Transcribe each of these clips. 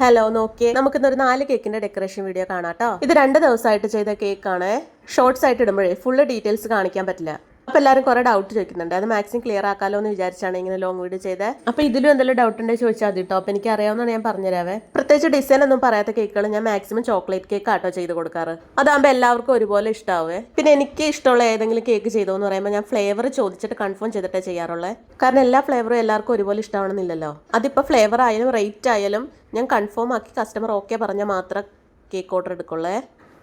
Hello നോക്കിയേ. നമുക്കിന്നൊരു നാല് കേക്കിന്റെ ഡെക്കറേഷൻ വീഡിയോ കാണാം കേട്ടോ ഇത് രണ്ട് ദിവസമായിട്ട് ചെയ്ത കേക്കാണ്. ഷോർട്സ് ആയിട്ട് ഇടുമ്പോഴേ ഫുള്ള് ഡീറ്റെയിൽസ് കാണിക്കാൻ പറ്റില്ല. അപ്പൊ എല്ലാവരും കുറെ ഡൗട്ട് ചോദിക്കുന്നുണ്ട്. അത് മാക്സിമം ക്ലിയർ ആക്കാലോ എന്ന് വിചാരിച്ചാണ് ഇങ്ങനെ ലോങ് വീഡിയോ ചെയ്തത് അപ്പൊ ഇതിലും എന്തെങ്കിലും ഡൗട്ട് ഉണ്ടെങ്കിൽ ചോദിച്ചാൽ മതി കേട്ടോ അപ്പൊ എനിക്ക് അറിയാവുന്നതാണ് ഞാൻ പറഞ്ഞുതരാവേ പ്രത്യേകിച്ച് ഡിസൈൻ ഒന്നും പറയാത്ത കേക്കുകൾ ഞാൻ മാക്സിമം ചോക്ലേറ്റ് കേക്ക് ആട്ടോ ചെയ്ത് കൊടുക്കാറ്. അതാകുമ്പോൾ എല്ലാവർക്കും ഒരുപോലെ ഇഷ്ടാവേ. പിന്നെ എനിക്ക് ഇഷ്ടമുള്ള ഏതെങ്കിലും കേക്ക് ചെയ്തോ എന്ന് പറയുമ്പോൾ ഞാൻ ഫ്ലേവർ ചോദിച്ചിട്ട് കൺഫേം ചെയ്തിട്ടേ ചെയ്യാറുള്ളത് കാരണം എല്ലാ ഫ്ലേവറും എല്ലാവർക്കും ഒരുപോലെ ഇഷ്ടമാണെന്നില്ലല്ലോ അതിപ്പോൾ ഫ്ലേവർ ആയാലും റേറ്റ് ആയാലും ഞാൻ കൺഫേം ആക്കി കസ്റ്റമർ ഓക്കെ പറഞ്ഞാൽ മാത്രം കേക്ക് ഓർഡർ എടുക്കുള്ളേ.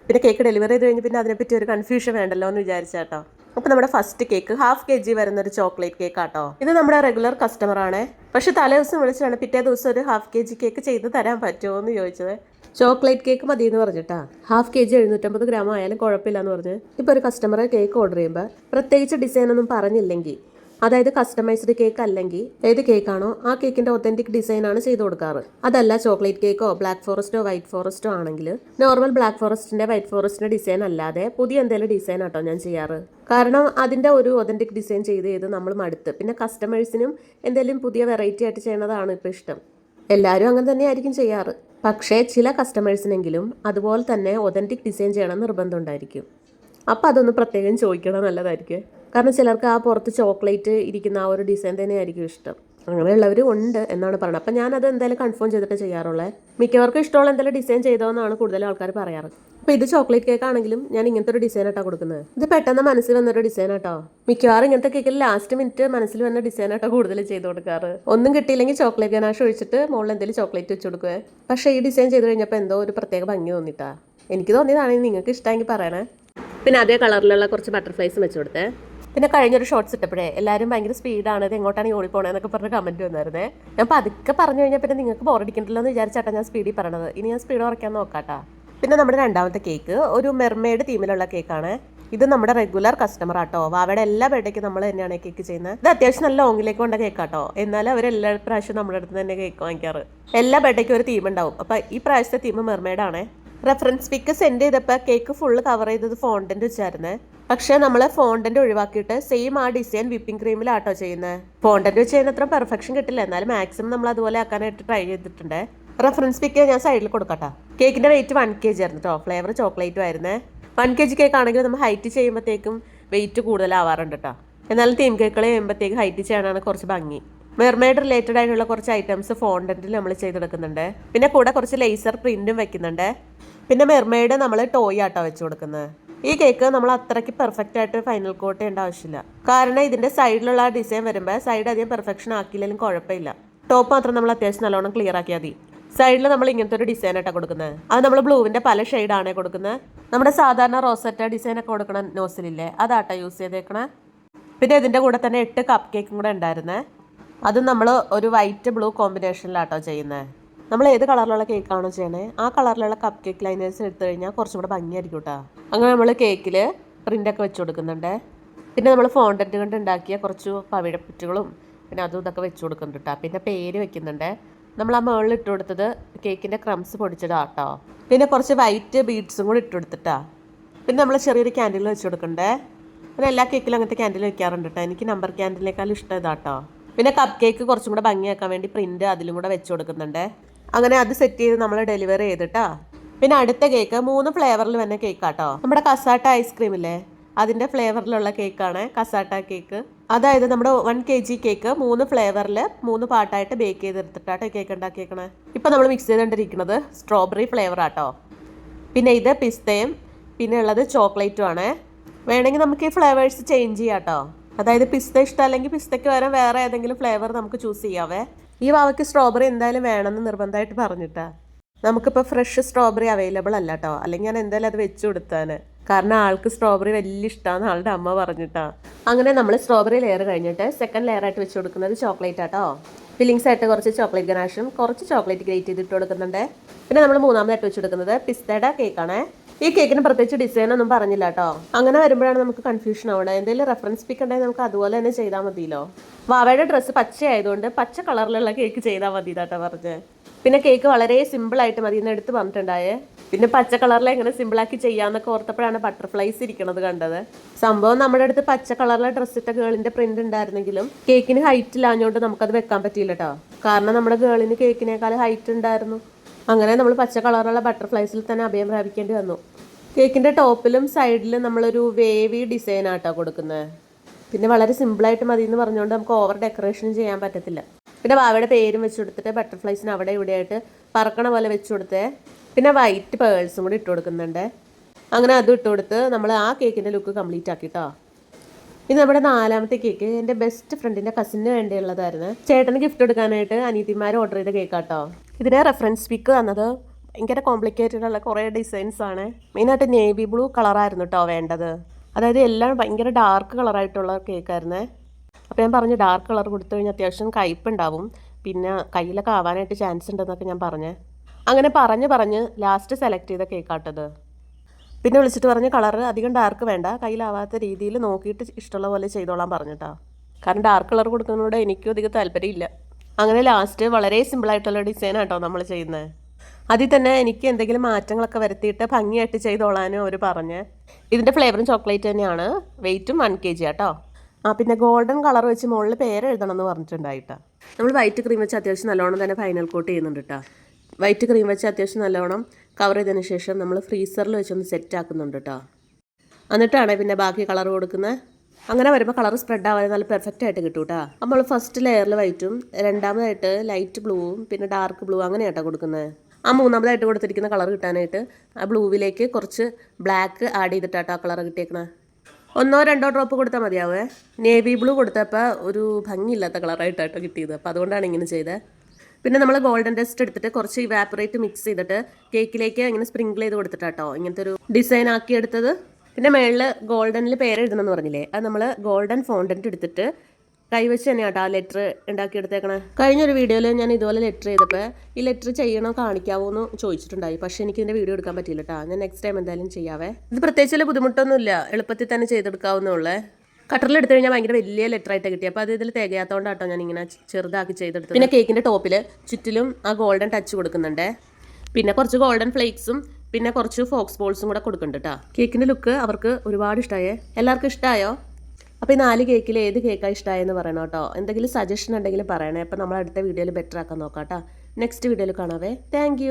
പിന്നെ കേക്ക് ഡെലിവറി ചെയ്ത് കഴിഞ്ഞ് പിന്നെ അതിനെപ്പറ്റി ഒരു കൺഫ്യൂഷൻ വേണ്ടല്ലോ എന്ന് വിചാരിച്ചാട്ടോ. അപ്പോൾ നമ്മുടെ first cake half K G വരുന്ന ഒരു ചോക്ലേറ്റ് കേക്ക് ആട്ടോ. ഇത് നമ്മുടെ റെഗുലർ കസ്റ്റമർ ആണ്. പക്ഷെ തലേ ദിവസം വിളിച്ചാണ് പിറ്റേ ദിവസം ഒരു ഹാഫ് കെ ജി കേക്ക് ചെയ്ത് തരാൻ പറ്റുമോ എന്ന് ചോദിച്ചത്. ചോക്ലേറ്റ് കേക്ക് മതി എന്ന് പറഞ്ഞിട്ടാ. ഹാഫ് കെ ജി എഴുന്നൂറ്റമ്പത് ഗ്രാം ആയാലും കുഴപ്പമില്ല എന്ന് പറഞ്ഞ്. ഇപ്പോൾ ഒരു കസ്റ്റമർ കേക്ക് ഓർഡർ ചെയ്യുമ്പോൾ പ്രത്യേകിച്ച് ഡിസൈൻ ഒന്നും പറഞ്ഞില്ലെങ്കിൽ അതായത് കസ്റ്റമൈസ്ഡ് കേക്ക് അല്ലെങ്കിൽ ഏത് കേക്കാണോ ആ കേക്കിന്റെ ഒത്തന്റിക് ഡിസൈൻ ആണ് ചെയ്ത് കൊടുക്കാറ്. അതല്ല ചോക്ലേറ്റ് കേക്കോ ബ്ലാക്ക് ഫോറസ്റ്റോ വൈറ്റ് ഫോറസ്റ്റോ ആണെങ്കിൽ നോർമൽ ബ്ലാക്ക് ഫോറസ്റ്റിന്റെ വൈറ്റ് ഫോറസ്റ്റിന്റെ ഡിസൈൻ അല്ലാതെ പുതിയ എന്തെങ്കിലും ഡിസൈൻ ആട്ടോ ഞാൻ ചെയ്യാറ്. കാരണം അതിന്റെ ഒരു ഒതന്റിക് ഡിസൈൻ ചെയ്ത് ചെയ്ത് നമ്മൾ മടുത്ത്. പിന്നെ കസ്റ്റമേഴ്സിനും എന്തെങ്കിലും പുതിയ വെറൈറ്റി ആയിട്ട് ചെയ്യണതാണ് ഇപ്പോൾ ഇഷ്ടം. എല്ലാവരും അങ്ങനെ തന്നെയായിരിക്കും ചെയ്യാറ്. പക്ഷേ ചില കസ്റ്റമേഴ്സിനെങ്കിലും അതുപോലെ തന്നെ ഒതന്റിക് ഡിസൈൻ ചെയ്യണം നിർബന്ധം ഉണ്ടായിരിക്കും. അപ്പോൾ അതൊന്ന് പ്രത്യേകം ചോദിക്കണം നല്ലതായിരിക്കും. കാരണം ചിലർക്ക് ആ പുറത്ത് ചോക്ലേറ്റ് ഇരിക്കുന്ന ആ ഒരു ഡിസൈൻ തന്നെയായിരിക്കും ഇഷ്ടം. അങ്ങനെയുള്ളവരും ഉണ്ട് എന്നാണ് പറയുന്നത്. അപ്പം ഞാനത് എന്തായാലും കൺഫേം ചെയ്തിട്ട് ചെയ്യാറുള്ളത് മിക്കവർക്കും ഇഷ്ടമുള്ള എന്തെങ്കിലും ഡിസൈൻ ചെയ്തോ എന്നാണ് കൂടുതൽ ആൾക്കാർ പറയാറ്. അപ്പോൾ ഇത് ചോക്ലേറ്റ് കേക്ക് ആണെങ്കിലും ഞാൻ ഇങ്ങനത്തെ ഒരു ഡിസൈൻ ആയിട്ടാണ് കൊടുക്കുന്നത്. ഇത് പെട്ടെന്ന് മനസ്സിൽ വന്നൊരു ഡിസൈൻ ആട്ടോ. മിക്കവാറും ഇങ്ങനത്തെ കേക്കിൽ ലാസ്റ്റ് മിനിറ്റ് മനസ്സിൽ വന്ന ഡിസൈൻ ആട്ടോ കൂടുതൽ ചെയ്ത് കൊടുക്കാറ്. ഒന്നും കിട്ടിയില്ലെങ്കിൽ ചോക്ലേറ്റ് ഗനാഷ് ഒഴിച്ചിട്ട് മുകളിൽ എന്തെങ്കിലും ചോക്ലേറ്റ് വെച്ച് കൊടുക്കുക പക്ഷേ ഈ ഡിസൈൻ ചെയ്ത് കഴിഞ്ഞപ്പോൾ എന്തോ ഒരു പ്രത്യേക ഭംഗി തോന്നിട്ടാ. എനിക്ക് തോന്നിയതാണെങ്കിൽ നിങ്ങൾക്ക് ഇഷ്ടമെങ്കിൽ പറയണേ. പിന്നെ അതേ കളറിലുള്ള കുറച്ച് ബട്ടർഫ്ലൈസും വെച്ച് കൊടുത്തേ. പിന്നെ കഴിഞ്ഞൊരു ഷോർട്സ് ഇട്ടപ്പോഴേ എല്ലാവരും ഭയങ്കര സ്പീഡാണ് ഇത് എങ്ങോട്ടാണ് ഈ ഓടിപ്പോണേന്നൊക്കെ പറഞ്ഞ് കമന്റ് വന്നായിരുന്നേ. ഞാൻ പതുക്കെ പറഞ്ഞു കഴിഞ്ഞാൽ പിന്നെ നിങ്ങൾക്ക് ബോറടിക്കണ്ടല്ലോ എന്ന് വിചാരിച്ചാട്ടാ ഞാൻ സ്പീഡിൽ പറയണത്. ഇനി ഞാൻ സ്പീഡ് കുറയ്ക്കാൻ നോക്കാട്ടാ. പിന്നെ നമ്മുടെ രണ്ടാമത്തെ കേക്ക് ഒരു മെർമെയ്ഡ് തീമിലുള്ള കേക്കാണ് ഇത് നമ്മുടെ റെഗുലർ കസ്റ്റമർ ആട്ടോ. വാവയുടെ എല്ലാ ബർത്ത്ഡേക്കും നമ്മൾ തന്നെയാണ് കേക്ക് ചെയ്യുന്നത്. ഇത് അത്യാവശ്യം നല്ല ലോങ്ങിലേക്ക് കൊണ്ട കേക്ക് ആട്ടോ. എന്നാലും അവർ എല്ലാ പ്രാവശ്യവും നമ്മുടെ അടുത്ത് തന്നെ കേക്ക് വാങ്ങിക്കാറ്. എല്ലാ ബർത്ത്ഡേക്കും ഒരു തീം ഉണ്ടാവും. അപ്പോൾ ഈ പ്രാവശ്യത്തെ തീം മെർമേഡാണേ റെഫറൻസ് പിക്ക് സെൻഡ് ചെയ്തപ്പോൾ കേക്ക് ഫുള്ള് കവർ ചെയ്തത് ഫോണ്ടന്റ് വെച്ചായിരുന്നേ. പക്ഷേ നമ്മൾ ഫോണ്ടന്റ് ഒഴിവാക്കിയിട്ട് സെയിം ആ ഡിസൈൻ വിപ്പിംഗ് ക്രീമിലാട്ടോ ചെയ്യുന്നത് ഫോണ്ടന്റ് വെച്ച് കഴിഞ്ഞാൽ പെർഫെക്ഷൻ കിട്ടില്ല. എന്നാലും മാക്സിമം നമ്മൾ അതുപോലെ ആക്കാനായിട്ട് ട്രൈ ചെയ്തിട്ടുണ്ട്. റെഫറൻസ് പിക്ക് ഞാൻ സൈഡിൽ കൊടുക്കട്ടെ. കേക്കിന്റെ വെയിറ്റ് വൺ കെ ജി ആയിരുന്നു കേട്ടോ ഫ്ലേവർ ചോക്ലേറ്റും ആയിരുന്നേ. വൺ കെ ജി കേക്ക് ആണെങ്കിൽ നമ്മൾ ഹൈറ്റ് ചെയ്യുമ്പോഴത്തേക്കും വെയിറ്റ് കൂടുതലാവാറുണ്ട് കേട്ടോ എന്നാലും തീം കേക്കുകൾ ചെയ്യുമ്പോഴത്തേക്ക് ഹൈറ്റ് ചെയ്യാനാണ് കുറച്ച് ഭംഗി. മെർമെയ്ഡ് റിലേറ്റഡ് ആയിട്ടുള്ള കുറച്ച് ഐറ്റംസ് ഫോണ്ടന്റിൽ നമ്മൾ ചെയ്തെടുക്കുന്നുണ്ട്. പിന്നെ കൂടെ കുറച്ച് ലേസർ പ്രിന്റും വെക്കുന്നുണ്ട്. പിന്നെ മെർമെയ്ഡ് നമ്മൾ ടോയ് ആട്ടോ വെച്ച് കൊടുക്കുന്നത് ഈ കേക്ക് നമ്മൾ അത്രയ്ക്ക് പെർഫെക്റ്റ് ആയിട്ട് ഫൈനൽ കോട്ട് ചെയ്യേണ്ട ആവശ്യമില്ല. കാരണം ഇതിന്റെ സൈഡിലുള്ള ഡിസൈൻ വരുമ്പോൾ സൈഡ് അധികം പെർഫെക്ഷൻ ആക്കിയില്ലെങ്കിലും കുഴപ്പമില്ല. ടോപ്പ് മാത്രം നമ്മൾ അത്യാവശ്യം നല്ലോണം ക്ലിയർ ആക്കിയാൽ മതി. സൈഡിൽ നമ്മൾ ഇങ്ങനത്തെ ഒരു ഡിസൈൻ ആയിട്ടാണ് കൊടുക്കുന്നത് അത് നമ്മൾ ബ്ലൂവിന്റെ പല ഷെയ്ഡാണ് കൊടുക്കുന്നത് നമ്മുടെ സാധാരണ റോസറ്റ ഡിസൈൻ ഒക്കെ കൊടുക്കണ നോസിലില്ലേ അതാട്ടോ യൂസ് ചെയ്തേക്കണേ. പിന്നെ ഇതിന്റെ കൂടെ തന്നെ എട്ട് കപ്പ് കേക്കും കൂടെ ഉണ്ടായിരുന്നേ. അത് നമ്മൾ ഒരു വൈറ്റ് ബ്ലൂ കോമ്പിനേഷനിലാട്ടോ ചെയ്യുന്നത് നമ്മൾ ഏത് കളറിലുള്ള കേക്കാണോ ചെയ്യണേ? ആ കളറിലുള്ള കപ്പ് കേക്ക് ലൈനേഴ്സ് എടുത്തു കഴിഞ്ഞാൽ കുറച്ചും കൂടെ ഭംഗിയായിരിക്കും കേട്ടോ. അങ്ങനെ നമ്മൾ കേക്കിൽ പ്രിന്റൊക്കെ വെച്ച് കൊടുക്കുന്നുണ്ട്. പിന്നെ നമ്മൾ ഫോണ്ടന്റ് കൊണ്ട് ഉണ്ടാക്കിയ കുറച്ച് പവിഴപ്പുറ്റുകളും പിന്നെ അതും ഇതൊക്കെ വെച്ച് കൊടുക്കുന്നുണ്ട് കേട്ടോ. പിന്നെ പേര് വെക്കുന്നുണ്ട്. നമ്മൾ ആ മുകളിൽ ഇട്ട് കൊടുത്തത് കേക്കിന്റെ ക്രംസ് പൊടിച്ചിടാം കേട്ടോ പിന്നെ കുറച്ച് വൈറ്റ് ബീഡ്സും കൂടി ഇട്ട് കൊടുത്തിട്ടാ. പിന്നെ നമ്മൾ ചെറിയൊരു ക്യാൻഡിൽ വെച്ച് കൊടുക്കണ്ടേ പിന്നെ എല്ലാ കേക്കിലും അങ്ങനത്തെ ക്യാൻഡിൽ വെക്കാറുണ്ട് കേട്ടോ. എനിക്ക് നമ്പർ ക്യാൻഡിലേക്കാളും ഇഷ്ടം ഇതാട്ടോ. പിന്നെ കപ്പ് കേക്ക് കുറച്ചും കൂടെ ഭംഗിയാക്കാൻ വേണ്ടി പ്രിന്റ് അതിലും കൂടെ വെച്ച് കൊടുക്കുന്നുണ്ട്. അങ്ങനെ അത് സെറ്റ് ചെയ്ത് നമ്മൾ ഡെലിവറി ചെയ്തിട്ടാ. പിന്നെ അടുത്ത കേക്ക് മൂന്ന് ഫ്ലേവറിൽ വന്ന കേക്കാട്ടോ നമ്മുടെ കസാട്ട ഐസ്ക്രീം ഇല്ലേ? അതിന്റെ ഫ്ലേവറിലുള്ള കേക്കാണ് കസാട്ട കേക്ക് അതായത് നമ്മുടെ വൺ കെ ജി കേക്ക് മൂന്ന് ഫ്ലേവറിൽ മൂന്ന് പാട്ടായിട്ട് ബേക്ക് ചെയ്തെടുത്തിട്ടാട്ടോ കേക്ക് ഉണ്ടാക്കിയേക്കണേ. ഇപ്പം നമ്മൾ മിക്സ് ചെയ്തുകൊണ്ടിരിക്കുന്നത് സ്ട്രോബെറി ഫ്ലേവർ ആട്ടോ. പിന്നെ ഇത് പിസ്തയും പിന്നെ ഉള്ളത് ചോക്ലേറ്റും ആണ്. വേണമെങ്കിൽ നമുക്ക് ഈ ഫ്ലേവേഴ്സ് ചേഞ്ച് ചെയ്യാം കേട്ടോ അതായത് പിസ്ത ഇഷ്ടമല്ലെങ്കിൽ പിസ്തയ്ക്ക് പകരം വേറെ ഏതെങ്കിലും ഫ്ലേവർ നമുക്ക് ചൂസ് ചെയ്യാവേ. ഈ വാവയ്ക്ക് സ്ട്രോബെറി എന്തായാലും വേണമെന്ന് നിർബന്ധമായിട്ട് പറഞ്ഞിട്ടാ. നമുക്കിപ്പോൾ ഫ്രഷ് സ്ട്രോബെറി അവൈലബിൾ അല്ല കേട്ടോ അല്ലെങ്കിൽ ഞാൻ എന്തായാലും അത് വെച്ച് കൊടുത്താന്. കാരണം ആൾക്ക് സ്ട്രോബെറി വലിയ ഇഷ്ടമാണ് ആളുടെ അമ്മ പറഞ്ഞിട്ടാ. അങ്ങനെ നമ്മൾ സ്ട്രോബെറി ലെയർ കഴിഞ്ഞിട്ട് സെക്കൻഡ് ലെയർ ആയിട്ട് വെച്ച് കൊടുക്കുന്നത് ചോക്ലേറ്റ് ആട്ടോ ഫില്ലിങ്സ് ആയിട്ട് കുറച്ച് ചോക്ലേറ്റ് ഗനാഷും കുറച്ച് ചോക്ലേറ്റ് ഗ്രേറ്റ് ചെയ്തിട്ട് കൊടുക്കുന്നുണ്ട്. പിന്നെ നമ്മൾ മൂന്നാമതായിട്ട് വെച്ച് കൊടുക്കുന്നത് പിസ്തയുടെ കേക്കാണ് ഈ കേക്കിന് പ്രത്യേകിച്ച് ഡിസൈൻ ഒന്നും പറഞ്ഞില്ല കേട്ടോ അങ്ങനെ വരുമ്പോഴാണ് നമുക്ക് കൺഫ്യൂഷൻ ആവുന്നത് എന്തെങ്കിലും റെഫറൻസ് പിക്ക് ഉണ്ടെങ്കിൽ നമുക്ക് അതുപോലെ തന്നെ ചെയ്താൽ മതിയല്ലോ. വാവയുടെ ഡ്രസ്സ് പച്ച ആയതുകൊണ്ട് പച്ച കളറിലുള്ള കേക്ക് ചെയ്താൽ മതി കേട്ടോ പറഞ്ഞ്. പിന്നെ കേക്ക് വളരെ സിമ്പിൾ ആയിട്ട് മതി എന്ന് എടുത്ത് പറഞ്ഞിട്ടുണ്ടായേ. പിന്നെ പച്ച കളറിൽ എങ്ങനെ സിമ്പിളാക്കി ചെയ്യാന്നൊക്കെ ഓർത്തപ്പോഴാണ് ബട്ടർഫ്ലൈസ് ഇരിക്കണത് കണ്ടത്. സംഭവം നമ്മുടെ അടുത്ത് പച്ച കളറിലെ ഡ്രസ്സ് ഇട്ട ഗേളിന്റെ പ്രിന്റ് ഉണ്ടായിരുന്നെങ്കിലും കേക്കിന് ഹൈറ്റ് ഇല്ലാഞ്ഞോണ്ട് നമുക്കത് വെക്കാൻ പറ്റിയില്ല കേട്ടോ കാരണം നമ്മുടെ ഗേളിന് കേക്കിനേക്കാൾ ഹൈറ്റ് ഉണ്ടായിരുന്നു. അങ്ങനെ നമ്മൾ പച്ച കളറുള്ള ബട്ടർഫ്ലൈസിൽ തന്നെ അഭയം പ്രാപിക്കേണ്ടി വന്നു. കേക്കിന്റെ ടോപ്പിലും സൈഡിലും നമ്മളൊരു വേവി ഡിസൈൻ ആട്ടോ കൊടുക്കുന്നത് പിന്നെ വളരെ സിമ്പിളായിട്ട് മതി എന്ന് പറഞ്ഞുകൊണ്ട് നമുക്ക് ഓവർ ഡെക്കറേഷൻ ചെയ്യാൻ പറ്റത്തില്ല. പിന്നെ വാവയുടെ പേരും വെച്ച് കൊടുത്തിട്ട് ബട്ടർഫ്ലൈസിന് അവിടെ ഇവിടെ ആയിട്ട് പറക്കണ പോലെ വെച്ച് കൊടുത്തേ. പിന്നെ വൈറ്റ് പേഴ്സും കൂടി ഇട്ട് കൊടുക്കുന്നുണ്ട്. അങ്ങനെ അതും ഇട്ട് കൊടുത്ത് നമ്മൾ ആ കേക്കിന്റെ ലുക്ക് കംപ്ലീറ്റ് ആക്കി ആക്കിട്ടോ. ഇത് നമ്മുടെ നാലാമത്തെ കേക്ക്. എന്റെ ബെസ്റ്റ് ഫ്രണ്ടിന്റെ കസിന് വേണ്ടിയുള്ളതായിരുന്നു. ചേട്ടന് ഗിഫ്റ്റ് കൊടുക്കാനായിട്ട് അനീതിമാർ ഓർഡർ ചെയ്ത കേക്കാട്ടോ ഇതിനെ റെഫറൻസ് പിക്ക് തന്നത് ഭയങ്കര കോംപ്ലിക്കേറ്റഡ് ഉള്ള കുറേ ഡിസൈൻസ് ആണ്. മെയിനായിട്ട് നേവി ബ്ലൂ കളറായിരുന്നു കേട്ടോ വേണ്ടത്. അതായത് എല്ലാം ഭയങ്കര ഡാർക്ക് കളറായിട്ടുള്ള കേക്കായിരുന്നേ അപ്പോൾ ഞാൻ പറഞ്ഞു ഡാർക്ക് കളർ കൊടുത്തു കഴിഞ്ഞാൽ അത്യാവശ്യം കയ്പുണ്ടാവും പിന്നെ കയ്യിലൊക്കെ ആവാനായിട്ട് ചാൻസ് ഉണ്ടെന്നൊക്കെ ഞാൻ പറഞ്ഞേ. അങ്ങനെ പറഞ്ഞ് പറഞ്ഞ് ലാസ്റ്റ് സെലക്ട് ചെയ്ത കേക്കാട്ടത് പിന്നെ വിളിച്ചിട്ട് പറഞ്ഞ് കളർ അധികം ഡാർക്ക് വേണ്ട. കയ്യിലാവാത്ത രീതിയിൽ നോക്കിയിട്ട് ഇഷ്ടമുള്ള പോലെ ചെയ്തോളാൻ പറഞ്ഞിട്ടാ. കാരണം ഡാർക്ക് കളർ കൊടുക്കുന്നതിനോട് എനിക്കും അധികം താല്പര്യമില്ല. അങ്ങനെ ലാസ്റ്റ് വളരെ സിമ്പിളായിട്ടുള്ള ഡിസൈൻ ആട്ടോ നമ്മൾ ചെയ്യുന്നത് അതിൽ തന്നെ എനിക്ക് എന്തെങ്കിലും മാറ്റങ്ങളൊക്കെ വരുത്തിയിട്ട് ഭംഗിയായിട്ട് ചെയ്തോളാനും അവർ പറഞ്ഞ്. ഇതിന്റെ ഫ്ലേവറും ചോക്ലേറ്റ് തന്നെയാണ്. വെയിറ്റും വൺ കെ ജി ആട്ടോ. ആ പിന്നെ ഗോൾഡൻ കളർ വെച്ച് മുകളിൽ പേര് എഴുതണം എന്ന് പറഞ്ഞിട്ടുണ്ടായിട്ടാ. നമ്മൾ വൈറ്റ് ക്രീം വെച്ച് അത്യാവശ്യം നല്ലോണം തന്നെ ഫൈനൽ കോട്ട് ചെയ്യുന്നുണ്ട് കേട്ടോ വൈറ്റ് ക്രീം വെച്ച് അത്യാവശ്യം നല്ലോണം കവർ ചെയ്തതിന് ശേഷം നമ്മൾ ഫ്രീസറിൽ വെച്ചൊന്ന് സെറ്റ് ആക്കുന്നുണ്ട് കേട്ടോ എന്നിട്ടാണ് പിന്നെ ബാക്കി കളർ കൊടുക്കുന്നത് അങ്ങനെ വരുമ്പോൾ കളർ സ്പ്രെഡ് ആവാതെ നല്ല പെർഫെക്റ്റ് ആയിട്ട് കിട്ടും കേട്ടോ നമ്മൾ ഫസ്റ്റ് ലെയറിൽ വൈറ്റും രണ്ടാമതായിട്ട് ലൈറ്റ് ബ്ലൂവും പിന്നെ ഡാർക്ക് ബ്ലൂ അങ്ങനെയാട്ടോ കൊടുക്കുന്നത് ആ മൂന്നാമതായിട്ട് കൊടുത്തിരിക്കുന്ന കളർ കിട്ടാനായിട്ട് ആ ബ്ലൂവിലേക്ക് കുറച്ച് ബ്ലാക്ക് ആഡ് ചെയ്തിട്ടാട്ടോ ആ കളർ കിട്ടിയേക്കണേ. ഒന്നോ രണ്ടോ ഡ്രോപ്പ് കൊടുത്താൽ മതിയാവേ. നേവി ബ്ലൂ കൊടുത്തപ്പോൾ ഒരു ഭംഗിയില്ലാത്ത കളറായിട്ടാട്ടോ കിട്ടിയത്. അപ്പോൾ അതുകൊണ്ടാണ് ഇങ്ങനെ ചെയ്തത് പിന്നെ നമ്മൾ ഗോൾഡൻ ഡസ്റ്റ് എടുത്തിട്ട് കുറച്ച് ഇവാപ്പറേറ്റ് മിക്സ് ചെയ്തിട്ട് കേക്കിലേക്ക് ഇങ്ങനെ സ്പ്രിങ്കിൾ ചെയ്ത് കൊടുത്തിട്ടാട്ടോ ഇങ്ങനത്തെ ഒരു ഡിസൈൻ ആക്കി എടുത്തത്. പിന്നെ മേളിൽ ഗോൾഡനിൽ പേര് എഴുതണം എന്ന് പറഞ്ഞില്ലേ? അത് നമ്മൾ ഗോൾഡൻ ഫോണ്ടന്റ് എടുത്തിട്ട് കൈവച്ച് തന്നെയാട്ടോ ആ ലെറ്റർ ഉണ്ടാക്കിയെടുത്തേക്കണേ. കഴിഞ്ഞൊരു വീഡിയോയിൽ ഞാൻ ഇതുപോലെ ലെറ്റർ ചെയ്തപ്പോൾ ഈ ലെറ്റർ ചെയ്യണോ കാണിക്കാവോ എന്ന് ചോദിച്ചിട്ടുണ്ടായി. പക്ഷേ എനിക്ക് ഇതിന്റെ വീഡിയോ എടുക്കാൻ പറ്റിയില്ല കേട്ടോ ഞാൻ നെക്സ്റ്റ് ടൈം എന്തായാലും ചെയ്യാവേ. ഇത് പ്രത്യേകിച്ച് വലിയ ബുദ്ധിമുട്ടൊന്നുമില്ല. എളുപ്പത്തിൽ തന്നെ ചെയ്തെടുക്കാവുന്നുള്ളേ കട്ടറിൽ എടുത്തു കഴിഞ്ഞാൽ ഭയങ്കര വലിയ ലെറ്റർ ആയിട്ട് കിട്ടി അപ്പോൾ അത് ഇതിൽ തികയാത്തതുകൊണ്ടാട്ടോ ഞാൻ ഇങ്ങനെ ചെറുതാക്കി ചെയ്തെടുത്തത്. പിന്നെ കേക്കിന്റെ ടോപ്പിൽ ചുറ്റിലും ആ ഗോൾഡൻ ടച്ച് കൊടുക്കുന്നുണ്ട്. പിന്നെ കുറച്ച് ഗോൾഡൻ ഫ്ലേക്സും പിന്നെ കുറച്ച് ഫോക്സ് ബോൾസും കൂടെ കൊടുക്കുന്നുണ്ട് കേട്ടോ കേക്കിന്റെ ലുക്ക് അവർക്ക് ഒരുപാട് ഇഷ്ടമായേ എല്ലാവർക്കും ഇഷ്ടമായോ അപ്പോൾ ഈ നാല് കേക്കിൽ ഏത് കേക്കാണ് ഇഷ്ടമായെന്ന് പറയണം കേട്ടോ. എന്തെങ്കിലും സജഷൻ ഉണ്ടെങ്കിൽ പറയണേ. അപ്പോൾ നമ്മൾ അടുത്ത വീഡിയോയിൽ ബെറ്റർ ആക്കാൻ നോക്കാം കേട്ടോ. നെക്സ്റ്റ് വീഡിയോയിൽ കാണാവേ. താങ്ക്